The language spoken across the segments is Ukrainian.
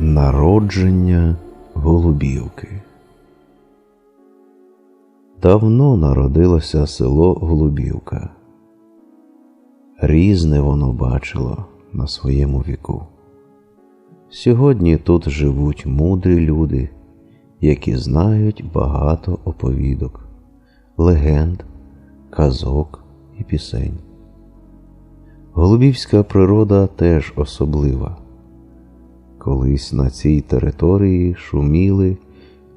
Народження Голубівки. Давно народилося село Голубівка. Різне воно бачило на своєму віку. Сьогодні тут живуть мудрі люди, які знають багато оповідок, легенд, казок і пісень. Голубівська природа теж особлива. Колись на цій території шуміли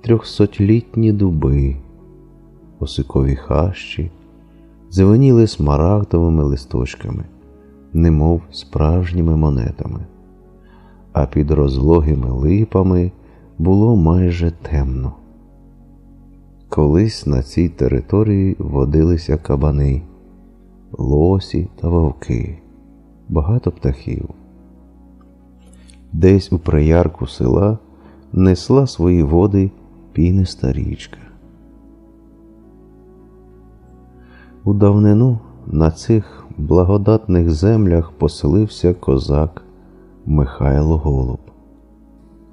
трьохсотлітні дуби, осикові хащі, зеленіли смарагдовими листочками, немов справжніми монетами, а під розлогими липами було майже темно. Колись на цій території водилися кабани, лосі та вовки, багато птахів. Десь у приярку села несла свої води піниста річка. У давнину на цих благодатних землях поселився козак Михайло Голуб.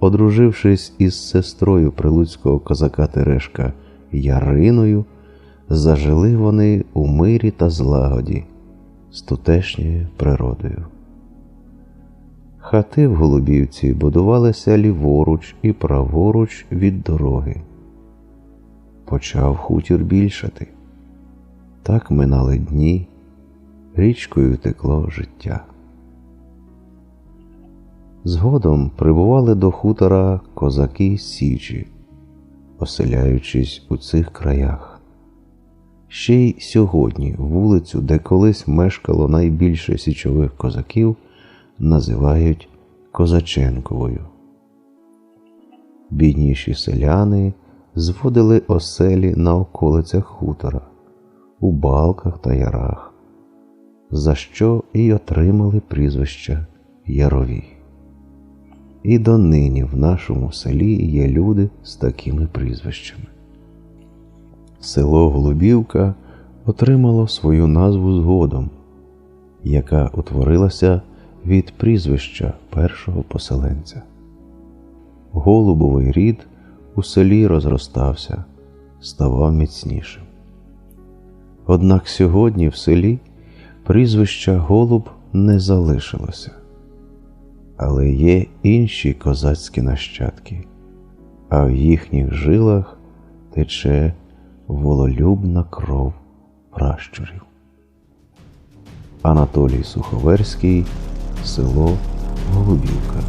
Одружившись із сестрою прилуцького козака Терешка Яриною, зажили вони у мирі та злагоді з тутешньою природою. Хати в Голубівці будувалися ліворуч і праворуч від дороги. Почав хутір більшати. Так минали дні, річкою текло життя. Згодом прибували до хутора козаки Січі, оселяючись у цих краях. Ще й сьогодні вулицю, де колись мешкало найбільше січових козаків, називають Козаченковою. Бідніші селяни зводили оселі на околицях хутора, у балках та ярах, за що і отримали прізвища Ярові. І донині в нашому селі є люди з такими прізвищами. Село Голубівка отримало свою назву згодом, яка утворилася від прізвища першого поселенця. Голубовий рід у селі розростався, ставав міцнішим. Однак сьогодні в селі прізвища Голуб не залишилося, але є інші козацькі нащадки, а в їхніх жилах тече вололюбна кров пращурів. Анатолій Суховерський, село Голубівка.